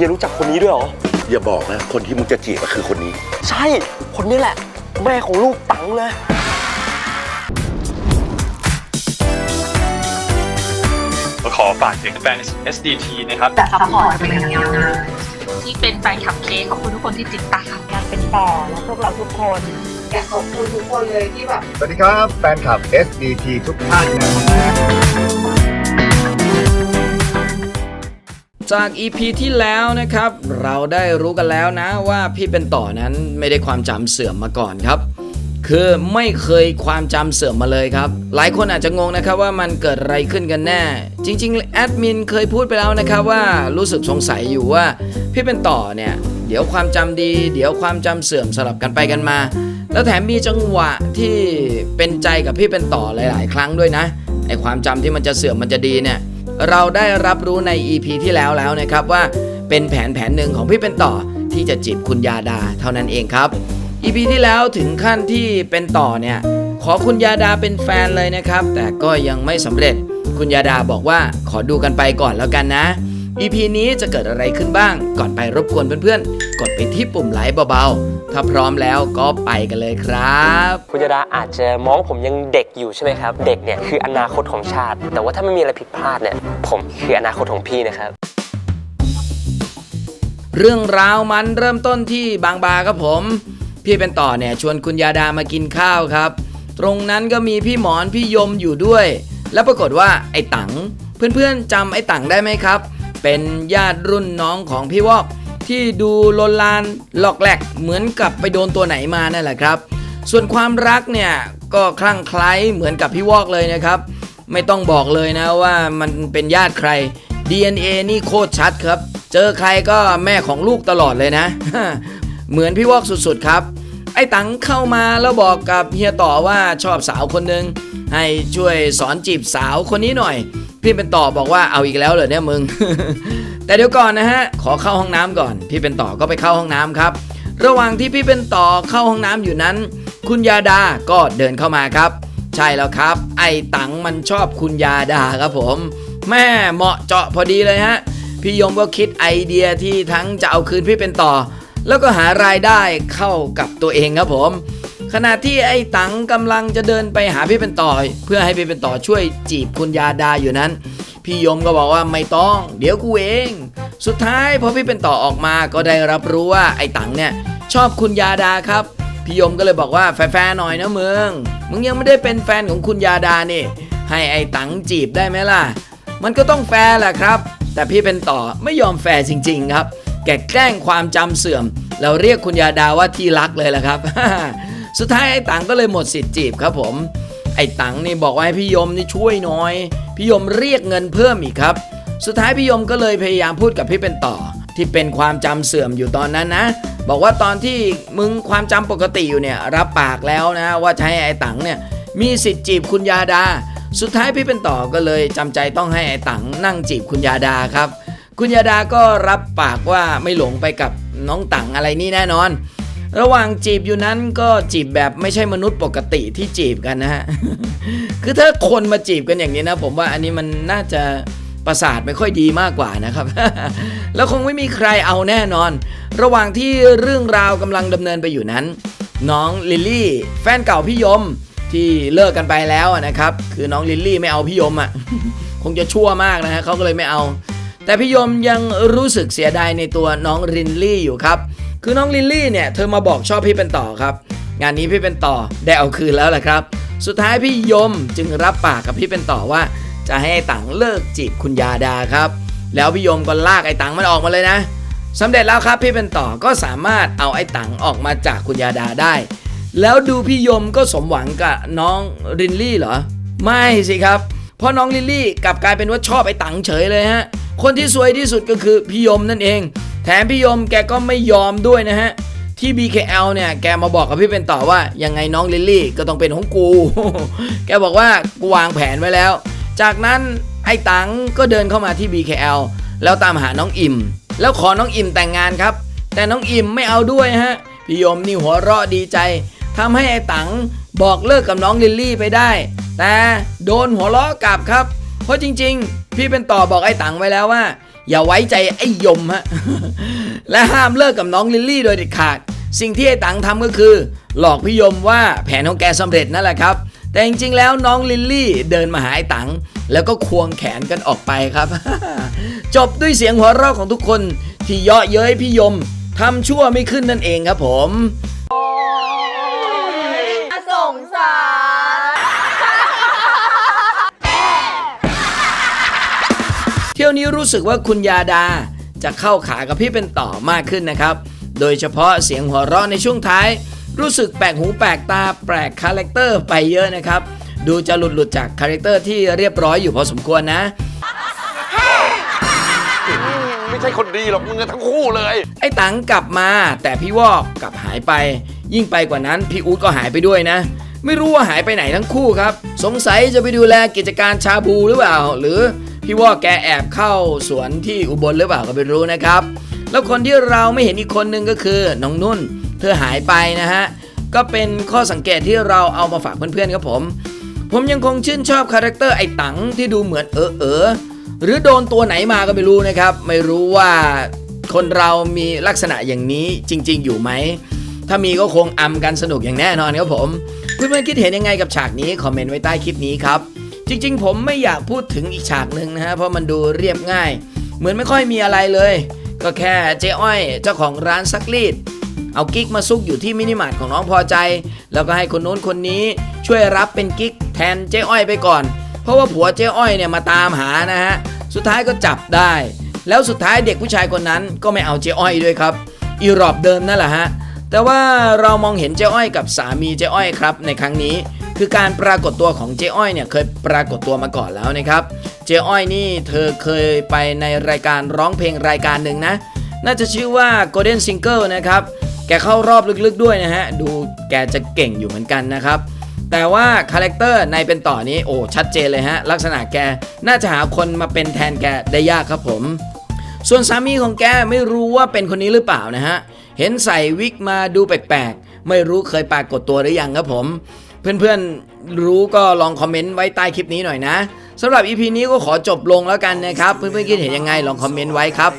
เฮียรู้จักคนนี้ด้วยเหรอ อย่าบอกนะ คนที่มึงจะจีบก็คือคนนี้ ใช่ คนนี้แหละ แม่ของลูกตังเลย ขอฝากถึงแฟน SDT นะครับจะซัพพอร์ตเป็นอย่างยาวนานที่เป็นแฟนคลับเคขอบคุณทุกคนที่ติดตามอยากเป็นต่อและพวกเราทุกคนอยากขอบคุณทุกคนเลยที่แบบ สวัสดีครับ แฟนคลับ SDT ทุกท่านนะ จาก EP ที่แล้วนะครับ เราได้รู้กันแล้วนะว่าพี่เป็นต่อนั้นไม่ได้ความจำเสื่อมมาก่อนครับ คือไม่เคยความจำเสื่อมมาเลยครับ หลายคนอาจจะงงนะครับว่ามันเกิดอะไรขึ้นกันแน่ จริงๆแอดมินเคยพูดไปแล้วนะครับว่ารู้สึกสงสัยอยู่ว่า พี่เป็นต่อเนี่ยเดี๋ยวความจำดี เดี๋ยวความจำเสื่อมสลับกันไปกันมา แล้วแถมมีจังหวะที่เป็นใจกับพี่เป็นต่อหลาย ๆ ครั้งด้วยนะไอความจำที่มันจะเสื่อมมันจะดีเนี่ย เราได้รับรู้ใน EP ที่แล้วแล้วนะครับว่าเป็นแผนแผนหนึ่งของพี่เป็นต่อที่จะจีบคุณยาดาเท่านั้นเองครับ EP ที่แล้วถึงขั้นที่เป็นต่อเนี่ยขอคุณยาดาเป็นแฟนเลยนะครับ แต่ก็ยังไม่สำเร็จคุณยาดาบอกว่าขอดูกันไปก่อนแล้วกันนะ EP นี้จะเกิดอะไรขึ้นบ้าง ก่อนไปรบกวนเพื่อนๆ กดไปที่ปุ่มไลค์เบาๆ ถ้าพร้อมแล้วก็ไปกันเลยครับ คุณยาดาอาจจะมองผมยังเด็กอยู่ใช่ไหมครับ เด็กเนี่ยคืออนาคตของชาติ แต่ว่าถ้าไม่มีอะไรผิดพลาดเนี่ย ผมคืออนาคตของพี่นะครับ เรื่องราวมันเริ่มต้นที่บางบาครับผม พี่เป็นต่อเนี่ยชวนคุณยาดามากินข้าวครับ ตรงนั้นก็มีพี่หมอนพี่ยมอยู่ด้วย แล้วปรากฏว่าไอ้ตังเพื่อนๆจำไอ้ตังได้ไหมครับ เป็นญาติรุ่นน้องของพี่วอกที่ดูลนลานหลอกแหลกเหมือนกับไปโดนตัวไหนมานั่นแหละครับ ส่วนความรักเนี่ยก็คลั่งไคล้เหมือนกับพี่วอกเลยนะครับ ไม่ต้องบอกเลยนะว่ามันเป็นญาติใคร DNA นี่โคตรชัดครับ เจอใครก็แม่ของลูกตลอดเลยนะ เหมือนพี่วอกสุดๆครับไอ้ตังเข้ามาแล้วบอกกับเฮียต่อว่าชอบสาวคนหนึ่งให้ช่วยสอนจีบสาวคนนี้หน่อย พี่เป็นต่อบอกว่าเอาอีกแล้วเหรอเนี่ยมึง แต่เดี๋ยวก่อนนะฮะ ขอเข้าห้องน้ำก่อน พี่เป็นต่อก็ไปเข้าห้องน้ำครับ ระหว่างที่พี่เป็นต่อเข้าห้องน้ำอยู่นั้น คุณยาดาก็เดินเข้ามาครับ ใช่แล้วครับ ไอ้ตังมันชอบคุณยาดาครับผม แม่เหมาะเจาะพอดีเลยฮะ พี่ยมก็คิดไอเดียที่ทั้งจะเอาคืนพี่เป็นต่อ แล้วก็หารายได้เข้ากับตัวเองครับผม ขณะที่ไอ้ตังกำลังจะเดินไปหาพี่เป็นต่อ เพื่อให้พี่เป็นต่อช่วยจีบคุณยาดาอยู่นั้น พี่ยมก็บอกว่าไม่ต้อง เดี๋ยวกูเอง สุดท้ายพอพี่เป็นต่อออกมาก็ได้รับรู้ว่าไอ้ตังเนี่ยชอบคุณยาดาครับพี่ยมก็เลยบอกว่าแฟร์ๆหน่อยนะมึงมึงยังไม่ได้เป็นแฟนของคุณยาดานี่ ให้ไอ้ตังจีบได้ไหมล่ะ มันก็ต้องแฟร์แหละครับ แต่พี่เป็นต่อไม่ยอมแฟร์จริง ๆ ครับ แกแกล้งความจำเสื่อม แล้วเรียกคุณยาดาว่าที่รักเลยแหละครับ สุดท้ายไอ้ตังก็เลยหมดสิทธิ์จีบครับผม ไอ้ตังนี่บอกว่าให้พี่ยมนี่ช่วยหน่อย พี่ยมเรียกเงินเพิ่มอีกครับ สุดท้ายพี่ยมก็เลยพยายามพูดกับพี่เป็นต่อ ที่เป็นความจำเสื่อมอยู่ตอนนั้นนะ บอกว่าตอนที่มึงความจำปกติอยู่เนี่ยรับปากแล้วนะว่าจะให้ไอ้ตังเนี่ยมีสิทธิ์จีบคุณยาดา สุดท้ายพี่เป็นต่อก็เลยจำใจต้องให้ไอ้ตังนั่งจีบคุณยาดาครับ คุณยาดาก็รับปากว่าไม่หลงไปกับน้องตังอะไรนี่แน่นอน ระหว่างจีบอยู่นั้นก็จีบแบบไม่ใช่มนุษย์ปกติที่จีบกันนะฮะ คือถ้าคนมาจีบกันอย่างนี้นะ ผมว่าอันนี้มันน่าจะประสาทไม่ค่อยดีมากกว่านะครับ แล้วคงไม่มีใครเอาแน่นอน ระหว่างที่เรื่องราวกำลังดำเนินไปอยู่นั้น น้องลิลลี่ แฟนเก่าพี่ยมที่เลิกกันไปแล้วนะครับ คือน้องลิลลี่ไม่เอาพี่ยมอะ คงจะชั่วมากนะฮะเขาก็เลยไม่เอา แต่พี่ยมยังรู้สึกเสียดายในตัวน้องลินลี่อยู่ครับ คือน้องลินลี่เนี่ยเธอมาบอกชอบพี่เป็นต่อครับ งานนี้พี่เป็นต่อได้เอาคืนแล้วแหละครับ สุดท้ายพี่ยมจึงรับปากกับพี่เป็นต่อว่า จะให้ไอ้ตังเลิกจีบคุณยาดาครับ แล้วพี่ยมก็ลากไอ้ตังมันออกมาเลยนะสำเร็จแล้วครับพี่เป็นต่อก็สามารถเอาไอ้ตังออกมาจากคุณยาดาได้ แล้วดูพี่ยมก็สมหวังกับน้องลินลี่เหรอ ไม่สิครับ เพราะน้องลิลลี่กลับกลายเป็นว่าชอบไอ้ตังเฉยเลยฮะ คนที่สวยที่สุดก็คือพี่ยมนั่นเอง แถมพี่ยมแกก็ไม่ยอมด้วยนะฮะ ที่ BKL เนี่ยแกมาบอกกับพี่เป็นต่อว่ายังไงน้องลิลลี่ก็ต้องเป็นของกู แกบอกว่ากูวางแผนไว้แล้ว จากนั้นไอ้ตังก็เดินเข้ามาที่ BKL แล้วตามหาน้องอิมแล้วขอน้องอิมแต่งงานครับ แต่น้องอิมไม่เอาด้วยฮะพี่ยมนี่หัวเราะดีใจทำให้ไอ้ตังบอกเลิกกับน้องลิลลี่ไปได้ แต่โดนหัวเราะกลับครับ เพราะจริง ๆ พี่เป็นต่อบอกไอ้ตังไว้แล้วว่า อย่าไว้ใจไอ้ยมฮะและห้ามเลิกกับน้องลิลลี่โดยเด็ดขาด สิ่งที่ไอ้ตังทำก็คือ หลอกพี่ยมว่าแผนของแกสำเร็จนั่นแหละครับ แต่จริงๆแล้วน้องลิลลี่เดินมาหาไอ้ตังแล้วก็ควงแขนกันออกไปครับ จบด้วยเสียงหัวเราะของทุกคนที่เยาะเย้ยพี่ยมทำชั่วไม่ขึ้นนั่นเองครับผม ยวนี้รู้สึกว่าคุณยาดา จะเข้าขากับพี่เป็นต่อมากขึ้นนะครับ โดยเฉพาะเสียงหัวเราะในช่วงท้าย รู้สึกแปลกหูแปลกตาแปลกคาแรคเตอร์ไปเยอะนะครับ ดูจะหลุดหลุดๆจากคาแรคเตอร์ที่เรียบร้อยอยู่พอสมควรนะ ไม่ใช่คนดีหรอกมึงอะทั้งคู่เลย ไอ้ตังกลับมา แต่พี่วอกกลับหายไป ยิ่งไปกว่านั้นพี่อู๊ดก็หายไปด้วยนะ ไม่รู้ว่าหายไปไหนทั้งคู่ครับ สงสัยจะไปดูแลกิจการชาบูหรือเปล่า หรือ พี่วอกแกแอบเข้าสวนที่อุบลหรือเปล่าก็ไม่รู้นะครับ แล้วคนที่เราไม่เห็นอีกคนนึงก็คือน้องนุ่น เธอหายไปนะฮะก็เป็นข้อสังเกตที่เราเอามาฝากเพื่อนๆครับผม ผมยังคงชื่นชอบคาแรคเตอร์ไอ้ตังที่ดูเหมือนเออเออหรือโดนตัวไหนมาก็ไม่รู้นะครับ ไม่รู้ว่าคนเรามีลักษณะอย่างนี้จริง ๆ อยู่ไหม ถ้ามีก็คงอำกันสนุกอย่างแน่นอนครับผม เพื่อนๆคิดเห็นยังไงกับฉากนี้ คอมเมนต์ไว้ใต้คลิปนี้ครับ จริงๆ ผมไม่อยากพูดถึงอีกฉากหนึ่งนะฮะเพราะมันดูเรียบง่าย เหมือนไม่ค่อยมีอะไรเลย ก็แค่เจ๊อ้อย เจ้าของร้านซักรีด เอากิ๊กมาซุกอยู่ที่มินิมาร์ทของน้องพอใจ แล้วก็ให้คนโน้นคนนี้ช่วยรับเป็นกิ๊กแทนเจ๊อ้อยไปก่อน เพราะว่าผัวเจ๊อ้อยเนี่ยมาตามหานะฮะสุดท้ายก็จับได้ แล้วสุดท้ายเด็กผู้ชายคนนั้นก็ไม่เอาเจ๊อ้อยด้วยครับอีรอบเดิมนั่นแหละฮะแต่ว่าเรามองเห็นเจ๊อ้อยกับสามีเจ๊อ้อยครับในครั้งนี้ คือการปรากฏตัวของเจ๊อ้อยเนี่ยเคยปรากฏตัวมาก่อนแล้วนะครับเจ๊อ้อยนี่เธอเคยไปในรายการร้องเพลงรายการหนึ่งนะ น่าจะชื่อว่า Golden Single นะครับแกเข้ารอบลึกๆด้วยนะฮะดูแกจะเก่งอยู่เหมือนกันนะครับแต่ว่าคาแรคเตอร์ในเป็นต่อนี้โอ้ชัดเจนเลยฮะลักษณะแกน่าจะหาคนมาเป็นแทนแกได้ยากครับผม ส่วนสามีของแกไม่รู้ว่าเป็นคนนี้หรือเปล่านะฮะเห็นใส่วิกมาดูแปลกๆไม่รู้เคยปรากฏตัวหรือยังครับผม เพื่อนๆรู้ก็ลองคอมเมนต์ไว้ใต้คลิปนี้หน่อยนะสำหรับ EP นี้ก็ขอจบลงแล้วกันนะครับ เพื่อนๆคิดเห็นยังไงลองคอมเมนต์ไว้ครับ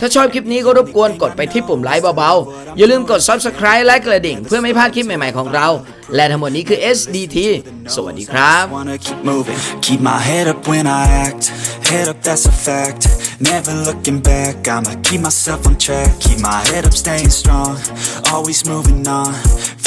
ถ้าชอบคลิปนี้ก็รบกวนกดไปที่ปุ่มไลค์เบาๆ อย่าลืมกด Subscribe และกระดิ่ง เพื่อไม่พลาดคลิปใหม่ๆของเรา และทั้งหมดนี้คือ SDT สวัสดีครับ keep my head up when I act. Head up, that's a fact. Never looking back, I'ma keep myself on track. Keep my head up, staying strong. Always moving on.